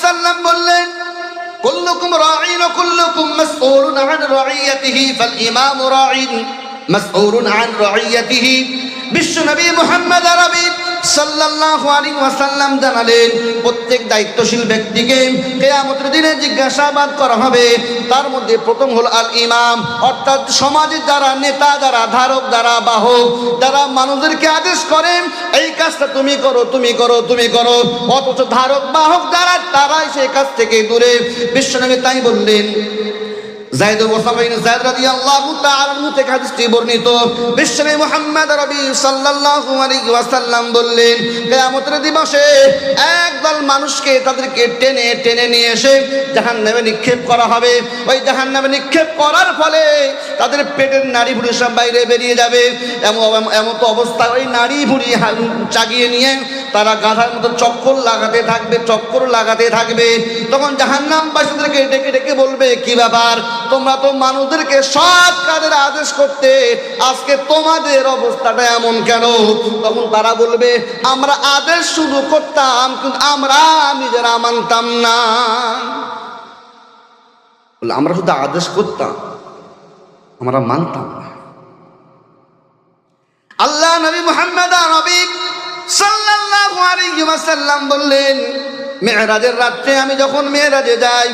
ওয়াসাল্লাম বললেন কুল্লুকুম রাঈন ওয়া কুল্লুকুম মাসউলুন আন রাঈয়াতিহি ফাল ইমামু রাঈন মাসউলুন আন রাঈয়াতিহি বিশ্বনবী মুহাম্মদ আরবি সাল্লাল্লাহু আলাইহি ওয়াসাল্লাম জানালেন, প্রত্যেক দায়িত্বশীল ব্যক্তিকে কিয়ামতের দিনে জিজ্ঞাসাবাদ করা হবে। তার মধ্যে প্রথম হলো আল ইমাম অর্থাৎ সমাজের যারা নেতা, যারা ধারক, যারা বাহক, যারা মানুষদেরকে আদেশ করেন এই কাজটা তুমি করো তুমি করো তুমি করো। অথচ ধারক, বাহক যারা, তারাই সেই কাজ থেকে দূরে। বিশ্বনবী তাই বললেন বর্ণিত। রবি বললেন দিবসে একদল মানুষকে তাদেরকে টেনে টেনে নিয়ে এসে জাহান্নামে নিক্ষেপ করা হবে। ওই জাহান্নামে নিক্ষেপ করার ফলে তাদের পেটের নাড়ি ভুড়ি সব বাইরে বেরিয়ে যাবে। এমন এমন তো অবস্থা, ওই নাড়ি ভুড়ি চাগিয়ে নিয়ে তারা গাধার মতো চক্কর লাগাতে থাকবে, চক্কর লাগাতে থাকবে। তখন জাহান্নাম বাসীদেরকে ডেকে ডেকে বলবে, কি ব্যাপার? তোমরা তো মানুষদেরকে সৎ কাজের আদেশ করতে, আজকে তোমাদের অবস্থাটা এমন কেন? তখন তারা বলবে, আমরা আদেশ শুধু করতাম, কিন্তু আমরা নিজেরা মানতাম না। আমরা শুধু আদেশ করতাম, আমরা মানতাম না। আল্লাহ নবী মুহাম্মদ নবী সাল্লাল্লাহু আলাইহি ওয়াসাল্লাম বললেন মেরাজের রাত্রে আমি যখন মেরাজে যাই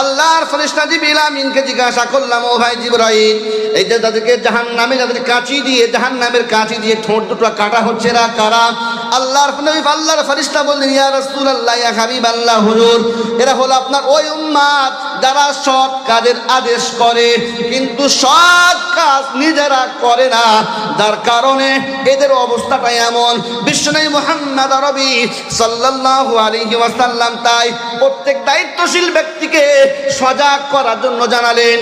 আল্লাহর ফেরেশতা জিবরিল আমিনকে জিজ্ঞাসা করলাম, ও ভাই জিবরাইল, এই যে তাদেরকে জাহান্নামে যাদের কাঁচি দিয়ে জাহান নামের কাঁচি দিয়ে ঠোঁট দুটো কাটা হচ্ছে না, কারা? আল্লাহর নবী, আল্লাহর ফেরেশতা বললেন, ইয়া রাসূলুল্লাহ, ইয়া হাবিব আল্লাহ হুজুর, এরা হলো আপনার ওই উম্মাত যারা সৎ কাজের আদেশ করে, কিন্তু সৎ কাজ নিজেরা করে না। যার কারণে এদের অবস্থাটা এমন। বিশ্বনবী মুহাম্মদ রবি সাল্লাল্লাহু আলাইহি ওয়াসাল্লাম তাই প্রত্যেক দায়িত্বশীল ব্যক্তিকে সজাগ করার জন্য জানালেন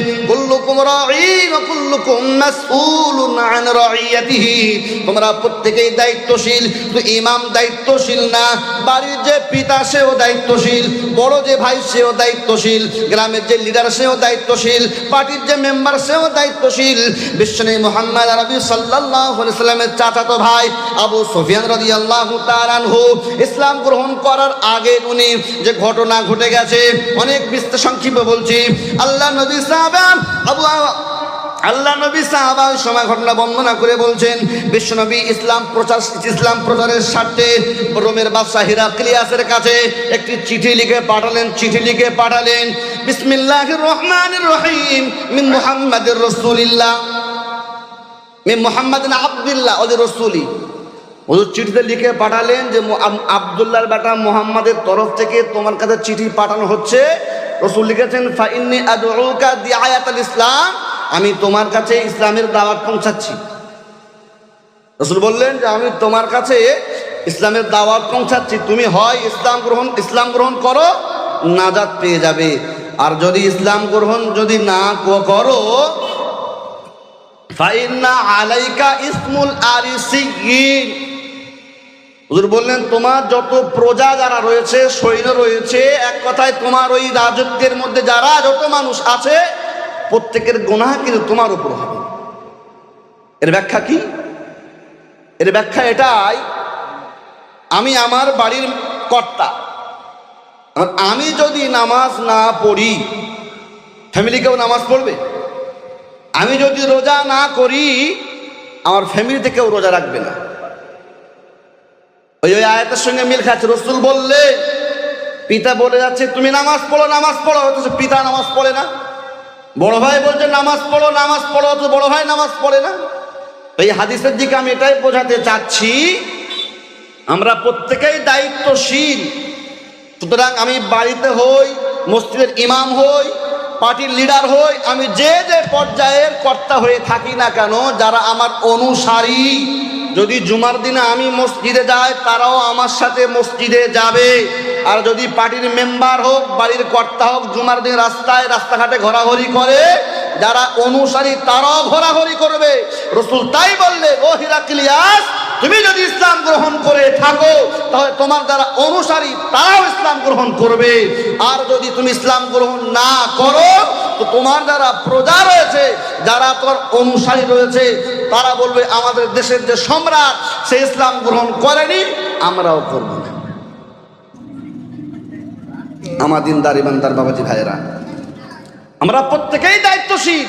তোমরা প্রত্যেকেই দায়িত্বশীল। তো ইমাম দায়িত্বশীল না, বাড়ির যে পিতা সেও দায়িত্বশীল, বড় যে ভাই সেও দায়িত্বশীল, গ্রামের যে লিডার সেও দায়িত্বশীল, পার্টির যে মেম্বার সেও দায়িত্বশীল। বিশ্বনবী মোহাম্মদ আরবি সাল্লাল্লাহু আলাইহি সাল্লামের চাচাতো ভাই আবু সুফিয়ান রাদিয়াল্লাহু তাআলা আনহু ইসলাম গ্রহণ করার আগে উনি যে ঘটনা ঘটে গেছে, অনেক বিস্তার সংক্ষিপ্ত বলছি, আল্লাহ নবী সাহাবা, আবু আল্লাহ নবী সাহাবা ওই সময় ঘটনা বর্ণনা করে বলছেন বিশ্বনবী ইসলাম প্রচার, ইসলাম প্রচারের স্বার্থে রোমের বাদশাহ হিরাক্লিয়াসের কাছে একটি চিঠি লিখে পাঠালেন, চিঠি লিখে পাঠালেন, বিসমিল্লাহির রহমান রহিম, মিন মুহাম্মাদির রাসূলিল্লাহ, মিন মুহাম্মাদিন আব্দুল্লাহ, ওদের রসুলি। ওদের চিঠিতে লিখে পাঠালেন যে আব্দুল্লাহর বেটা মুহাম্মাদের তরফ থেকে তোমার কাছে চিঠি পাঠানো হচ্ছে রসুল লিখেছেন, ফাইন্নি আদউকা দিআয়াতাল ইসলাম আমি তোমার কাছে ইসলামের দাওয়াত পৌঁছাচ্ছি। রসুল বললেন যে, আমি তোমার কাছে ইসলামের দাওয়াত পৌঁছাচ্ছি। তুমি হয় ইসলাম গ্রহণ ইসলাম গ্রহণ করো, নাজাত পেয়ে যাবে। আর যদি ইসলাম গ্রহণ যদি না করো, ফাইন্না আলাইকা ইসমুল আরিসিগিন হুজুর বললেন, তোমার যত প্রজা যারা রয়েছে, সৈন্য রয়েছে, এক কথায় তোমার ওই রাজত্বের মধ্যে যারা যত মানুষ আছে, প্রত্যেকের গোনা কিন্তু তোমার উপর হবে। এর ব্যাখ্যা কি? এর ব্যাখ্যা এটাই, আমি আমার বাড়ির কর্তা আমি যদি নামাজ না পড়ি ফ্যামিলি কেউ নামাজ পড়বে? আমি যদি রোজা না করি, আমার ফ্যামিলিতে কেউ রোজা রাখবে না। ওই ওই আয়াতের সঙ্গে মিল খাচ্ছে। রসুল বললে, পিতা বলে যাচ্ছে, তুমি নামাজ পড়ো নামাজ পড়ো। অথচ পিতা নামাজ পড়ে না। বড় ভাই বলছে, নামাজ পড়ো নামাজ পড়ো। অথচ বড় ভাই নামাজ পড়ে না। এই হাদিসের দিকে আমি এটাই বোঝাতে চাচ্ছি, আমরা প্রত্যেকেই দায়িত্বশীল। সুতরাং আমি বাড়িতে হই, মসজিদের ইমাম হই পার্টির লিডার হই, আমি যে যে পর্যায়ের কর্তা হয়ে থাকি না কেন, যারা আমার অনুসারী। যদি জুমার দিনে আমি মসজিদে যাই, তারাও আমার সাথে মসজিদে যাবে। আর যদি পার্টির মেম্বার হোক, বাড়ির কর্তা হোক, জুমার দিন রাস্তায়, রাস্তাঘাটে ঘোরাঘুরি করে, যারা অনুসারী, তারাও ঘোরাঘুরি করবে। রসুল তাই বললে, ও হিরাক্লিয়াস তুমি যদি ইসলাম গ্রহণ করে থাকো, তাহলে তোমার যারা অনুসারী তারাও ইসলাম গ্রহণ করবে। আর যদি তুমি ইসলাম গ্রহণ না করো, তো তোমার যারা প্রজা রয়েছে, যারা তোমার অনুসারী রয়েছে, তারা বলবে, আমাদের দেশের যে সম্রাট, সে ইসলাম গ্রহণ করেনি, আমরাও করব না। আমার দিনদার, ইমানদার বাবাজি ভাইয়েরা, আমরা প্রত্যেকেই দায়িত্বশীল।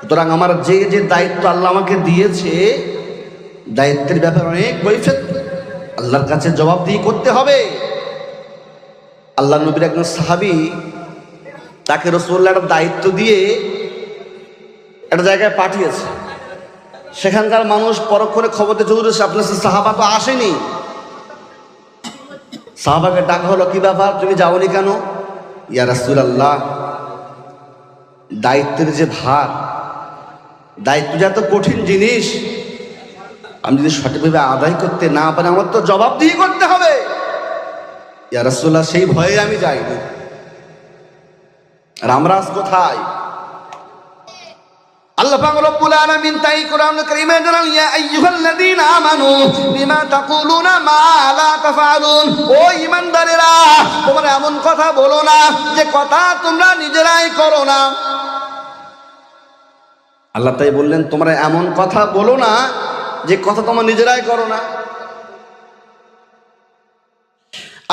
সুতরাং আমার যে যে দায়িত্ব আল্লাহ আমাকে দিয়েছে দায়িত্বের ব্যাপারে অনেক কৈফেত আল্লাহর কাছে জবাবদিহি করতে হবে। আল্লাহ নবীর একজন সাহাবি, তাকে রসুল্লাহ একটা দায়িত্ব দিয়ে একটা জায়গায় পাঠিয়েছে। সেখানকার মানুষ পরক্ষণে খবর দিয়ে চৌধুরী আপনার সাহাবা তো আসেনি। সাহাবাকে ডাকা হলো, কি ব্যাপার? তুমি যাওনি কেন? ইয়া রাসুল আল্লাহ দায়িত্বের যে ভার, দায়িত্ব যে এত কঠিন জিনিস আমি যদি সঠিকভাবে আদায় করতে না পারি, আমার তো জবাবদিহি করতে হবে। ইয়া রাসুল্লাহ সেই ভয়ে আমি যাইনি। আজ কোথায়? আল্লাহ তাই তাকুলুনা মা ও তোমরা এমন কথা বলো না যে কথা তোমরা নিজেরাই করো না। আল্লাহ তাই বললেন, তোমরা এমন কথা বলো না যে কথা তোমার নিজেরাই করো না।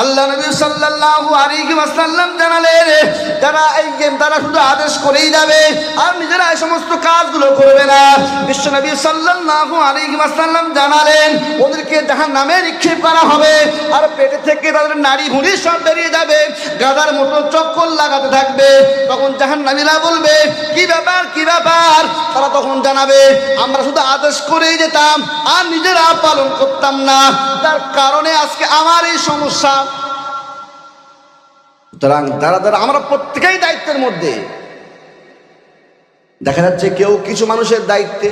আল্লাহ নবী সাল্লাল্লাহু আলাইহি ওয়াসাল্লাম জানালেন, যারা এই গেম তারা শুধু আদেশ করেই যাবে, আর নিজেরা এই সমস্ত কাজগুলো করবে না। বিশ্ব নবী সাল্লাল্লাহু আলাইহি ওয়াসাল্লাম জানালেন, ওদেরকে জাহান্নামে নিক্ষেপ করা হবে, আর পেটে থেকে তাদের নাড়ি ভুঁড়ি সব বেরিয়ে যাবে গাদার মতো চক্কর লাগাতে থাকবে, তখন জাহান্নামীরা বলবে, কি ব্যাপার কি ব্যাপার? তারা তখন জানাবে, আমরা শুধু আদেশ করেই যেতাম, আর নিজেরা পালন করতাম না। তার কারণে আজকে আমার এই সমস্যা সুতরাং তারা তারা আমরা প্রত্যেকেই দায়িত্বের মধ্যে। দেখা যাচ্ছে কেউ কিছু মানুষের দায়িত্বে,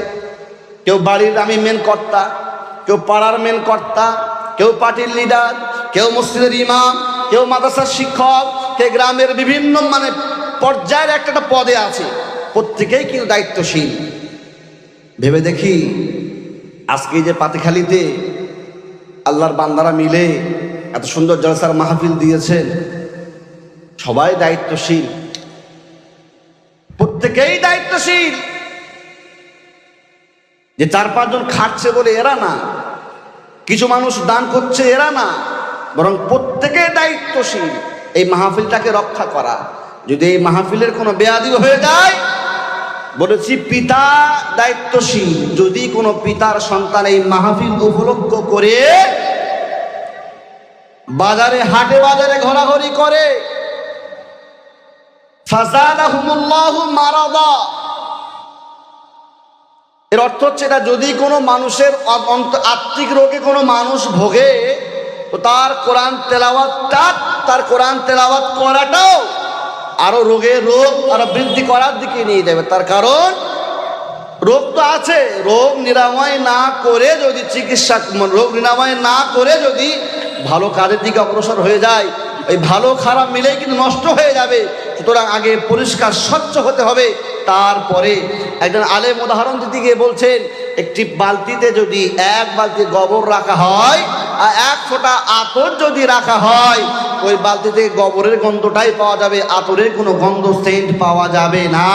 কেউ বাড়ির আমি মেন কর্তা, কেউ পাড়ার মেন কর্তা, কেউ পার্টির লিডার কেউ মসজিদের ইমাম কেউ মাদ্রাসার শিক্ষক কে গ্রামের বিভিন্ন মানে পর্যায়ের একটা একটা পদে আছে। প্রত্যেকেই কিন্তু দায়িত্বশীল। ভেবে দেখি, আজকে যে পাতিখালিতে আল্লাহর বান্দারা মিলে এত সুন্দর জলসার মাহফিল দিয়েছেন সবাই দায়িত্বশীল। প্রত্যেকেই দায়িত্বশীল। যে চার পাঁচজন খাচ্ছে বলে এরা না। কিছু মানুষ দান করছে এরা না। বরং প্রত্যেকে দায়িত্বশীল। এই মাহফিলটাকে রক্ষা করা। যদি এই মাহফিলের কোনো বেয়াদি হয়ে যায়, বলেছি পিতা দায়িত্বশীল। যদি কোনো পিতার সন্তান এই মাহফিল উপলক্ষ করে, বাজারে, হাটে বাজারে ঘোরাঘুরি করে এর অর্থ হচ্ছে এটা যদি কোনো মানুষের আত্মিক রোগে কোনো মানুষ ভোগে, তো তার কোরআন তেলাওয়াতটা তার কোরআন তেলাওয়াত করাটাও আরও রোগে রোগ আরও বৃদ্ধি করার দিকে নিয়ে যাবে। তার কারণ, রোগ তো আছে, রোগ নিরাময় না করে যদি চিকিৎসা রোগ নিরাময় না করে যদি ভালো কাজের দিকে অগ্রসর হয়ে যায় ওই ভালো খারাপ মিলে কিন্তু নষ্ট হয়ে যাবে। সুতরাং আগে পরিষ্কার, স্বচ্ছ হতে হবে। তারপরে একজন আলেম উদাহরণ গিয়ে বলছেন, একটি বালতিতে যদি এক বালতি গোবর রাখা হয় এক ফোঁটা আতর যদি রাখা হয়, ওই বালতি থেকে গোবরের গন্ধটাই পাওয়া যাবে, আতরের কোনো গন্ধ সেন্ট পাওয়া যাবে না।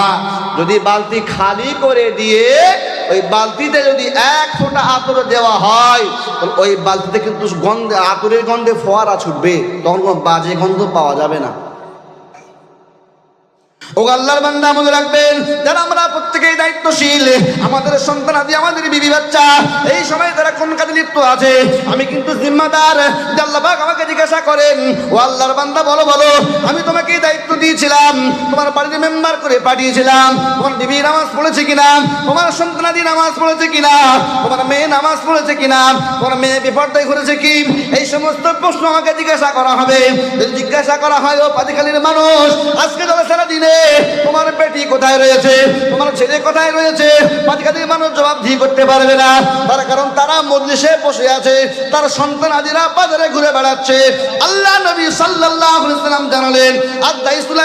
যদি বালতি খালি করে দিয়ে ওই বালতিতে যদি এক ফোঁটা আতর দেওয়া হয় ওই বালতিতে কিন্তু গন্ধে, আতরের গন্ধে ফোয়ারা ছুটবে, তখন কোনো বাজে গন্ধ পাওয়া যাবে না। ও আল্লাহর বান্দা মনে রাখবেন, যারা আমরা প্রত্যেকেই দায়িত্বশীল, আমাদের সন্তান আদি, আমাদের বিবি বাচ্চা, এই সময় তারা কোন কাজে লিপ্ত আছে? আমি কিন্তু জিম্মাদার যে আল্লাহ পাক আমাকে জিজ্ঞাসা করেন, ও আল্লাহর বান্দা, বলো বলো, আমি তোমাকে দায়িত্ব দিয়েছিলাম, তোমার বাড়ির মেম্বার করে পাঠিয়েছিলাম, তোমার বিবি নামাজ পড়েছে কিনা, তোমার সন্তানাদি নামাজ পড়েছে কিনা, তোমার মেয়ে নামাজ পড়েছে কিনা, তোমার মেয়ে বিপর্যয় ঘুরেছে কি? এই সমস্ত প্রশ্ন আমাকে জিজ্ঞাসা করা হবে। যদি জিজ্ঞাসা করা হয়, ও পাতিখালীর মানুষ, আজকে যারা সারা দিনে তোমার বেটি কোথায় রয়েছে? তোমার ছেলে কোথায় রয়েছে? পাতিখালীর মানুষ জবাবদিহি করতে পারবে না। তার কারণ তারা মজলিসে বসে আছে। তার সন্তান আদিরা বাজারে ঘুরে বেড়াচ্ছে। আল্লাহ নবী সাল্লাল্লাহু আলাইহি সাল্লাম জানালেন আর দাইসুল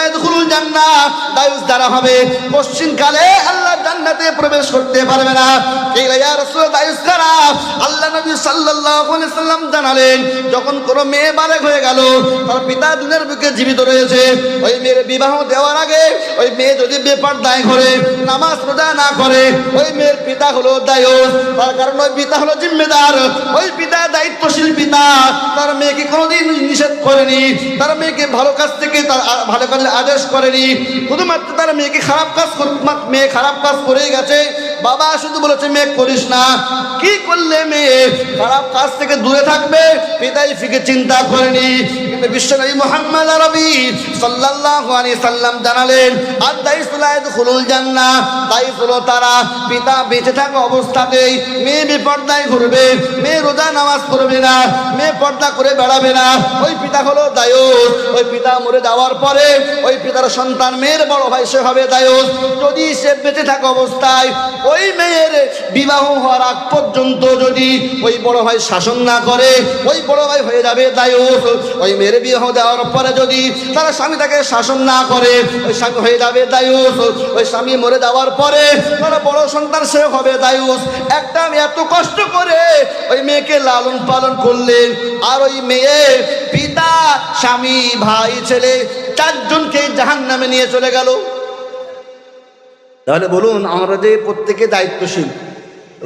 জান্নাহ। দায়ুস দ্বারা হবে। পশ্চিমকালে আল্লাহ জান্নাতে প্রবেশ করতে পারবে না। এই ইয়া রাসূলুল্লাহ ইসরা আল্লাহ নবী সাল্লাল্লাহু আলাইহি সাল্লাম জানালেন, যখন কোনো মেয়ে বালেগ হয়ে গেল, তার পিতা দুনিয়ার বুকে জীবিত রয়েছে। ওই মেয়ের বিবাহ দেওয়ার আগে ওই মেয়ে যদি বেপার দায় করে, নামাজ রোজা না করে, ওই মেয়ের পিতা হলো দায়স। তার কারণ ওই পিতা হলো জিম্মেদার। ওই পিতা দায়িত্বশীল পিতা। তার মেয়েকে কোনোদিন নিষেধ করেনি। তার মেয়েকে ভালো কাজ থেকে তার ভালো কাজে আদেশ করেনি। শুধুমাত্র তার মেয়েকে খারাপ কাজ মেয়ে খারাপ কাজ করেই গেছে। বাবা শুধু বলেছে, মেয়ে, করিস না। কি করলে মেয়ে? খারাপ কাজ থেকে দূরে থাকবে? পিতাই ফিকে চিন্তা করেনি। কিন্তু বিশ্বনবী মোহাম্মদ আরবি সাল্লাল্লাহু আলাইহি সাল্লাম জানালেন আর দাইসুলা ইয়াদখুলুল জান্নাহ দাইস হলো তারা পিতা বেঁচে থাকা অবস্থাতেই মেয়ে বেপর্দায় ঘুরবে, মেয়ে রোজা নামাজ পড়বে না, মেয়ে পর্দা করে বেড়াবে না। ওই পিতা হলো দায়ুস। ওই পিতা মরে যাওয়ার পরে ওই পিতার সন্তান মেয়ের বড় ভাই সে হবে দায়ুস। যদি সে বেঁচে থাকা অবস্থায় ওই মেয়ের বিবাহ হওয়ার আগ পর্যন্ত যদি ওই বড় ভাই শাসন না করে, ওই বড় ভাই হয়ে যাবে দায়ুস ওই মেয়ের বিবাহ দেওয়ার পরে যদি তার স্বামী তাকে শাসন না করে, ওই স্বামী হয়ে যাবে দায়ুস ওই স্বামী মরে যাওয়ার পরে তার বড় সন্তান সে হবে দায়ুস একটা আমি এত কষ্ট করে ওই মেয়েকে লালন পালন করলেন, আর ওই মেয়ে পিতা, স্বামী, ভাই, ছেলে চারজনকে জাহান নামে নিয়ে চলে গেল। তাহলে বলুন, আমরা যে প্রত্যেকে দায়িত্বশীল।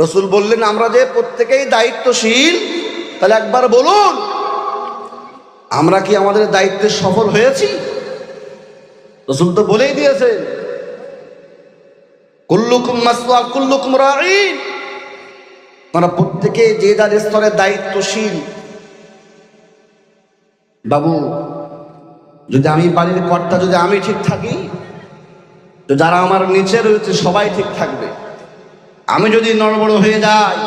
রসুল বললেন, আমরা যে প্রত্যেকেই দায়িত্বশীল, তাহলে একবার বলুন, আমরা কি আমাদের দায়িত্বে সফল হয়েছি? রসুল তো বলেই দিয়েছেন, কুল্লুকুম মাসওয়া, কুল্লুকুম রাঈন। তারা প্রত্যেকে যে যার স্তরে দায়িত্বশীল। বাবু, যদি আমি বাড়ির কর্তা যদি আমি ঠিক থাকি তো যারা আমার নিচে রয়েছে, সবাই ঠিক থাকবে। আমি যদি নড়বড় হয়ে যাই,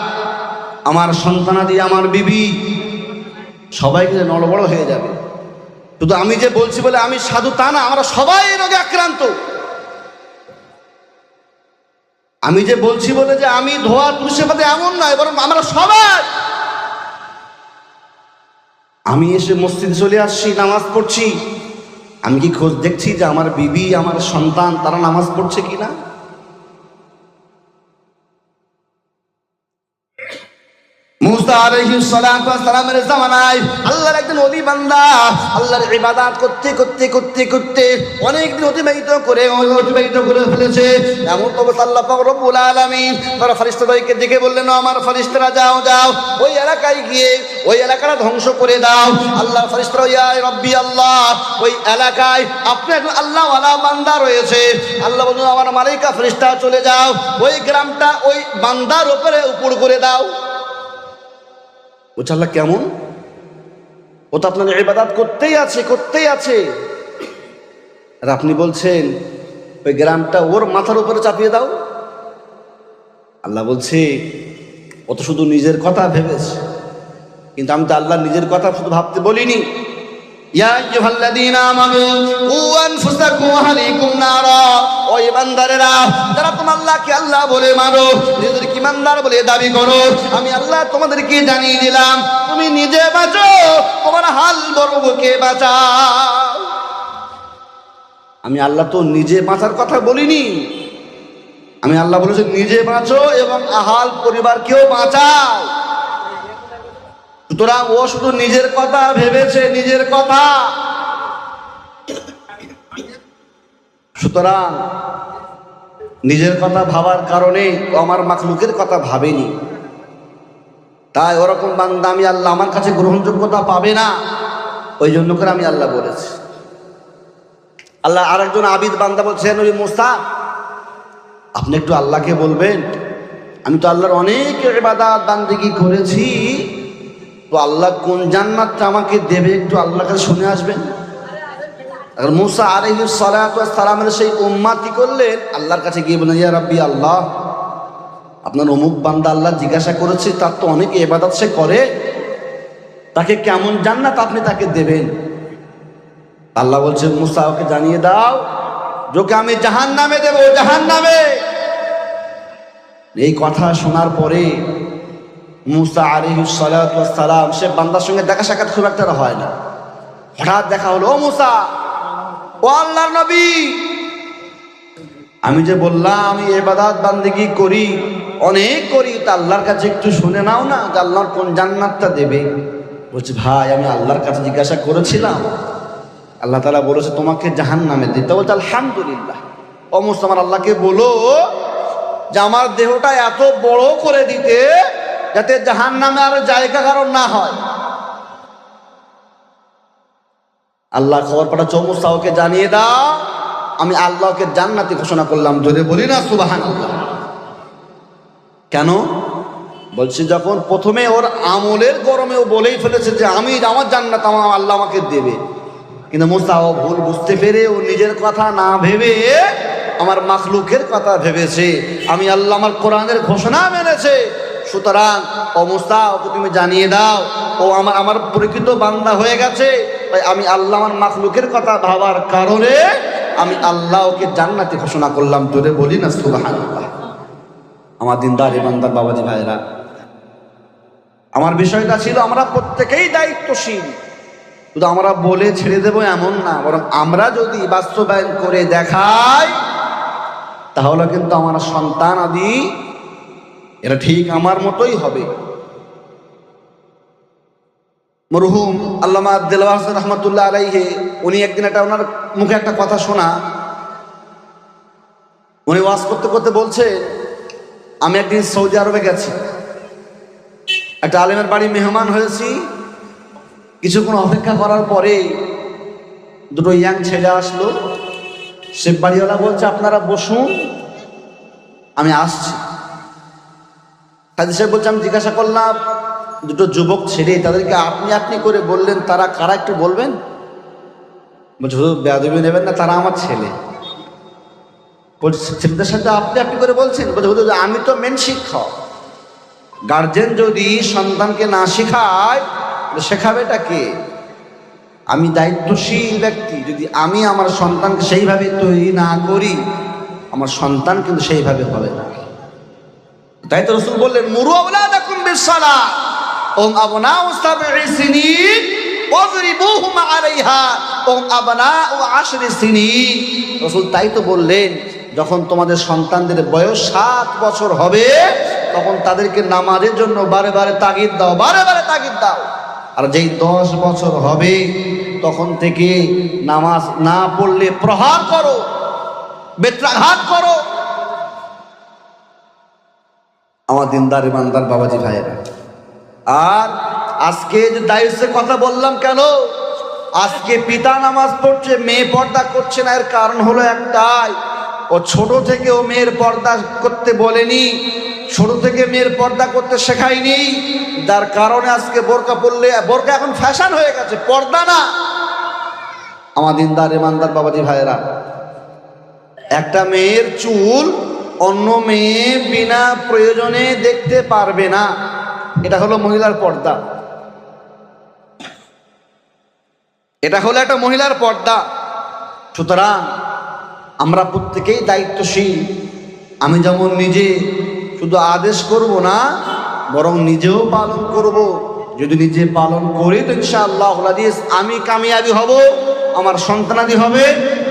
আমার সন্তানাদি, আমার বিবি, সবাই কিন্তু নড়বড় হয়ে যাবে। শুধু আমি যে বলছি বলে আমি সাধু তা না, আমরা সবাই রোগে আক্রান্ত। আমি যে বলছি বলে যে আমি ধোয়া তুলসে পাতে এমন নয় বরং আমরা সবাই আমি এসে মসজিদে চলে আসছি, নামাজ পড়ছি। আমি কি খোঁজ দেখছি যে আমার বিবি আমার সন্তান তারা নামাজ পড়ছে কিনা? মুসা আলাইহিস সালাতু সালামের জামানায় আল্লাহর ওলি বান্দা, আল্লাহর ইবাদত করতে করতে করতে করতে অনেক দিন অতিবাহিত করে অতিবাহিত করে ফেলেছে। এমন অবস্থা আল্লাহ পাক রব্বুল আলামিন। তারা ফেরেশতাদেরকে ডেকে বললেন আমার ফেরেশতারা, যাও যাও, ওই এলাকায় গিয়ে ওই এলাকাটা ধ্বংস করে দাও। আল্লাহ ফেরেশতারা ইয়া রব্বি আল্লাহ, ওই এলাকায় আপনি একজন আল্লাহ ওয়ালা বান্দা রয়েছে। আল্লাহ বলুন আমার মালিকা ফেরেশতা, চলে যাও। ওই গ্রামটা ওই বান্দার উপরে উপর করে দাও। বলছে আল্লাহ কেমন? ও তো আপনার ইবাদাত করতেই আছে করতেই আছে। আর আপনি বলছেন, ওই গ্রামটা ওর মাথার উপরে চাপিয়ে দাও। আল্লাহ বলছে, ও তো শুধু নিজের কথা ভেবেছে। কিন্তু আমি তো আল্লাহ নিজের কথা শুধু ভাবতে বলিনি। ইয়া আইয়ুহাল্লাযীনা আমানু কু আনফুসাকুম ওয়া আহলিকুম নারা। ইমানদারেরা তোমার আল্লাহ বলে মানো বলে দাবি করো, আমি আল্লাহ তোমাদেরকে জানিয়ে দিলাম, তুমি নিজে বাঁচো, তোমার হাল বাঁচাও। আমি আল্লাহ তো নিজে বাঁচার কথা বলিনি। আমি আল্লাহ বলেছি, নিজে বাঁচো এবং আহাল পরিবারকেও বাঁচাও। সুতরাং ও শুধু নিজের কথা ভেবেছে, নিজের কথা। সুতরাং নিজের কথা ভাবার কারণে আমার মাখলুকের কথা ভাবেনি। তাই ওরকম বান্দা আমি আল্লাহ আমার কাছে গ্রহণযোগ্যতা পাবে না, ওই জন্য করে আমি আল্লাহ বলেছি। আল্লাহ আরেকজন আবিদ বান্দা বলছে নবী মোস্তা আপনি একটু আল্লাহকে বলবেন। আমি তো আল্লাহর অনেক ইবাদাত বান্দিগি করেছি। তো আল্লাহ কোন জান্নাতটা আমাকে দেবে একটু আল্লাহ কাছে শুনে আসবেন? আর মুসা ওয়াস সালামের সেই উম্মাতি করলেন? আল্লাহর কাছে গিয়ে বলেন ইয়া রাব্বি আল্লাহ, আপনার অমুক বান্দা আল্লাহ জিজ্ঞাসা করেছে, তার তো অনেক ইবাদত সে করে। তাকে কেমন জান্নাত আপনি তাকে দেবেন? আল্লাহ বলছে মুসা, ওকে জানিয়ে দাও যোকে আমি জাহান নামে দেবো জাহান নামে এই কথা শোনার পরে মুসা আলিহিস সালাম, সে বান্দার সঙ্গে দেখা সাক্ষাৎ খুব একটা হয় না। হঠাৎ দেখা হলো, ও মুসা ও আল্লাহর নবী, আমি যে বললাম, আমি এবাদাত বান্দিগি করি, অনেক করি, তা আল্লাহর কাছে একটু শুনে নাও না যে আল্লাহর কোন জান্নাতটা দেবে। বলছি, ভাই, আমি আল্লাহর কাছে জিজ্ঞাসা করেছিলাম, আল্লাহ তালা বলেছে তোমাকে জাহান নামে দিতে বলছে, আলহামদুলিল্লাহ। অমস্ত আমার আল্লাহকে বলো যে আমার দেহটা এত বড় করে দিতে, যাতে জাহান নামে আর জায়গা কারণ না হয়। আল্লাহ খবর পাঠা চৌমুস্তাহকে জানিয়ে দাও। আমি আল্লাহকে জান্নাতি ঘোষণা করলাম। ধরে বলি না সুবাহান কেন? বলছি যখন প্রথমে ওর আমলের গরমে ও বলেই ফেলেছে যে, আমি আমার জান্নাত আমার আল্লাহ আমাকে দেবে। কিন্তু মুস্তাহ ভুল বুঝতে পেরে ও নিজের কথা না ভেবে আমার মাখলুকের কথা ভেবেছে। আমি আল্লাহ আমার কোরআনের ঘোষণা মেনেছে। সুতরাং, ও মুস্তাহকে তুমি জানিয়ে দাও, ও আমার আমার প্রকৃত বান্দা হয়ে গেছে। তাই আমি আল্লাহ আমার মাখলুকের কথা ভাবার কারণে আমি আল্লাহ ওকে জান্নাতি ঘোষণা করলাম। তোরে বলি না সুবাহান আমার দিনদার, ইমানদার বাবাজি ভাইরা আমার বিষয়টা ছিল আমরা প্রত্যেকেই দায়িত্বশীল। শুধু আমরা বলে ছেড়ে দেবো এমন না, বরং আমরা যদি বাস্তবায়ন করে দেখাই, তাহলে কিন্তু আমার সন্তান আদি এটা ঠিক আমার মতোই হবে। মরহুম আল্লামা দেলওয়ার হোসেন রহমতুল্লাহ আলাইহে, উনি একদিন একটা ওনার মুখে একটা কথা শোনা। উনি ওয়াজ করতে করতে বলছে, আমি একদিন সৌদি আরবে গেছি। একটা আলেমের বাড়ি মেহমান হয়েছি। কিছুক্ষণ অপেক্ষা করার পরে দুটো ইয়াং ছেলে আসলো। সে বাড়িওয়ালা বলছে, আপনারা বসুন, আমি আসছি। কাজী সাহেব বলছে, আমি জিজ্ঞাসা করলাম দুটো যুবক ছেড়ে তাদেরকে আপনি আপনি করে বললেন তারা কারা একটু বলবেন? বলছে শুধু বেয়াদবি নেবেন না তারা আমার ছেলে। ছেলেদের সাথে আপনি আপনি করে বলছেন? বলছে হুজুর, আমি তো মেন শিক্ষক। গার্জেন যদি সন্তানকে না শেখায় শেখাবেটা কে? আমি দায়িত্বশীল ব্যক্তি যদি আমি আমার সন্তানকে সেইভাবে তৈরি না করি আমার সন্তান কিন্তু সেইভাবে হবে না। তাই তো রসুল বললেন মুরু আওলাদাকুম বিসসালা ওম সিনিন ওয়াজরিবুহুম আলাইহা। রসুল তাই তো বললেন, যখন তোমাদের সন্তানদের বয়স সাত বছর হবে, তখন তাদেরকে নামাজের জন্য বারে বারে তাগিদ দাও, বারে বারে তাগিদ দাও। আর যেই দশ বছর হবে, তখন থেকে নামাজ না পড়লে প্রহার করো, বেত্রাঘাত করো। আমার দিনদার ইমানদার বাবাজি ভাইয়েরা আর আজকে যে দায়িত্বের কথা বললাম কেন? আজকে পিতা নামাজ পড়ছে, মেয়ে পর্দা করছে না, এর কারণ হলো একটাই। ও ছোট থেকে ও মেয়ের পর্দা করতে বলেনি, ছোট থেকে মেয়ের পর্দা করতে শেখায়নি। যার কারণে আজকে বোরকা পড়লে বোরকা এখন ফ্যাশন হয়ে গেছে, পর্দা না। আমার দিনদার, ইমানদার বাবাজি ভাইয়েরা, একটা মেয়ের চুল অন্য মেয়ে বিনা প্রয়োজনে দেখতে পারবে না। এটা হলো মহিলার পর্দা। এটা হলো একটা মহিলার পর্দা। সুতরাং আমরা প্রত্যেকেই দায়িত্বশীল। আমি যেমন নিজে শুধু আদেশ করব না, বরং নিজেও পালন করব। যদি নিজে পালন করি তো ইনশাআল্লাহ আমি কামিয়াবি হব, আমার সন্তানাদি হবে,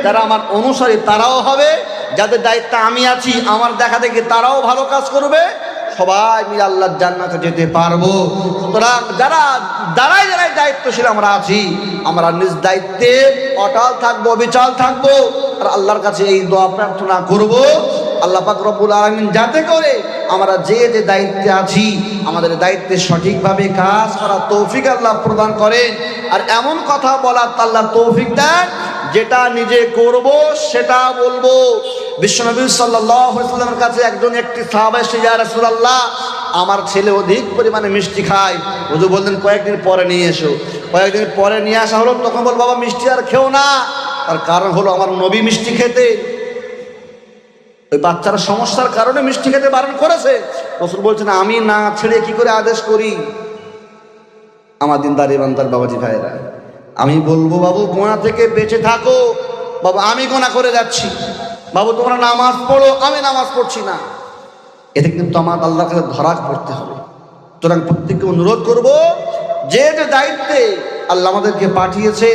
যারা আমার অনুসারী তারাও হবে, যাদের দায়িত্ব আমি আছি, আমার দেখা দেখে তারাও ভালো কাজ করবে সবাই মিলে আল্লাহর জান্নাতে যেতে পারব। সুতরাং যারা যারাই যারাই দায়িত্বশীল আমরা আছি, আমরা নিজ দায়িত্বে অটল থাকব, বিচল থাকব, আর আল্লাহর কাছে এই দোয়া প্রার্থনা করব। আল্লাহ পাক রব্বুল আলামিন যাতে করে আমরা যে যে দায়িত্বে আছি, আমাদের দায়িত্বে সঠিকভাবে কাজ করার তৌফিক আল্লাহ প্রদান করেন। আর এমন কথা বলার আল্লাহ তৌফিক দেন, যেটা নিজে করব, সেটা বলব। বিশ্বনবী সাল্লামের কাছে একজন একটি সাহাবা আমার ছেলে অধিক পরিমাণে মিষ্টি খায়। হুজুর বললেন, কয়েকদিন পরে নিয়ে এসো। কয়েকদিন পরে নিয়ে আসা হলো, তখন বল বাবা, মিষ্টি আর খেও না। তার কারণ হলো, আমার নবী মিষ্টি খেতে, ওই বাচ্চার সমস্যার কারণে মিষ্টি খেতে বারণ করেছে। রসুল বলছেন, আমি না ছেড়ে কি করে আদেশ করি? আমার দিনদার ইমানদার বাবাজি ভাইরা আমি বলব, বাবু, গোনা থেকে বেঁচে থাকো। বাবা, আমি গোনা করে যাচ্ছি। বাবু, তোমরা নামাজ পড়ো, আমি নামাজ পড়ছি না। এতে কিন্তু আমার আল্লাহর কাছে ধরা পড়তে হবে। সুতরাং প্রত্যেককে অনুরোধ করব, যে যে দায়িত্বে আল্লাহ আমাদেরকে পাঠিয়েছে,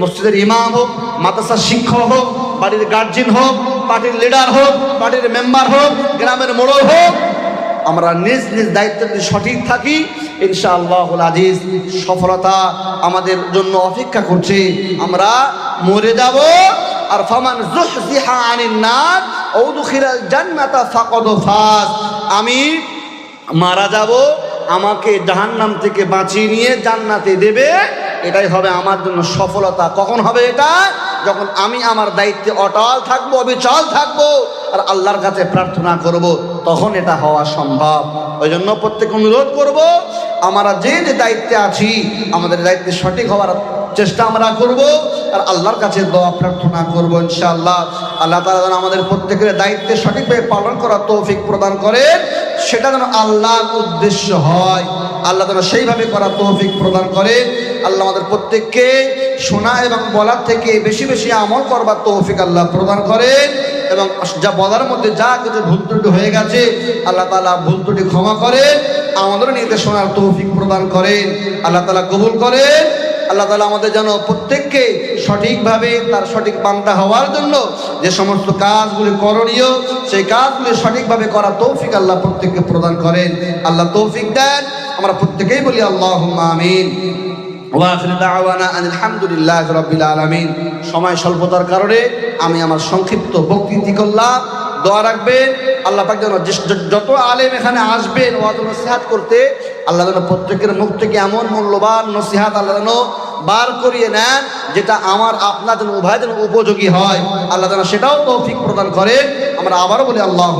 মসজিদের ইমাম হোক, মাদ্রাসার শিক্ষক হোক, বাড়ির গার্জিয়ান হোক পার্টির লিডার হোক পার্টির মেম্বার হোক, গ্রামের মোড়ল হোক, আমরা নিজ নিজ দায়িত্ব যদি সঠিক থাকি। ইনশাআল্লাহ আজিজ, সফলতা আমাদের জন্য অপেক্ষা করছে। আমরা মরে যাব আর ফামান জুহজিহা আনিন নার ও দুখিরাল জান্নাতা ফাকাদ ফাজ। আমি মারা যাব, আমাকে জাহান্নাম থেকে বাঁচিয়ে নিয়ে জান্নাতে দেবে। এটাই হবে আমার জন্য সফলতা। কখন হবে এটা? যখন আমি আমার দায়িত্বে অটল থাকব, অবিচল থাকব, আর আল্লাহর কাছে প্রার্থনা করব, তখন এটা হওয়া সম্ভব। ওই জন্য প্রত্যেক অনুরোধ করব, আমরা যে যে দায়িত্বে আছি, আমাদের দায়িত্বে সঠিক হওয়ার চেষ্টা আমরা করব আর আল্লাহর কাছে দোয়া প্রার্থনা করব ইনশাআল্লাহ। আল্লাহ তাআলা যেন আমাদের প্রত্যেকের দায়িত্বে সঠিকভাবে পালন করার তৌফিক প্রদান করেন, সেটা যেন আল্লাহর উদ্দেশ্য হয়। আল্লাহ যেন সেইভাবে করার তৌফিক প্রদান করেন। আল্লাহ আমাদের প্রত্যেককে শোনা এবং বলার থেকে বেশি বেশি আমল করবার তৌফিক আল্লাহ প্রদান করেন এবং যা বলার মধ্যে যা কিছু ভুল ত্রুটি হয়ে গেছে, আল্লাহ তালা ভুল ত্রুটি ক্ষমা করেন আমাদের নিতে শোনার তৌফিক প্রদান করেন, আল্লাহ তালা কবুল করেন। আল্লাহ তালা আমাদের যেন প্রত্যেককে সঠিকভাবে তার সঠিক বান্দা হওয়ার জন্য যে সমস্ত কাজগুলি করণীয়, সেই কাজগুলি সঠিকভাবে করা তৌফিক আল্লাহ প্রত্যেককে প্রদান করেন। আল্লাহ তৌফিক দেন। আমরা প্রত্যেকেই বলি আল্লাহ আমিন। ওয়াখির দাওয়ানা আনিল হামদুলিল্লাহ রাব্বিল আলামিন। সময় স্বল্পতার কারণে আমি আমার সংক্ষিপ্ত বক্তৃতি করলাম। দোয়া রাখবেন আল্লাহ পাক যেন যত আলেম এখানে আসবেন ওয়াজ নসিহাত করতে, আল্লাহ যেন প্রত্যেকের মুখ থেকে এমন মূল্যবান নসিহাত আল্লাহ যেন বার করিয়ে নেন, যেটা আমার আপনার যেন উভয় যেন উপযোগী হয়। আল্লাহ যেন সেটাও তৌফিক প্রদান করে আমরা আবারও বলি আল্লাহ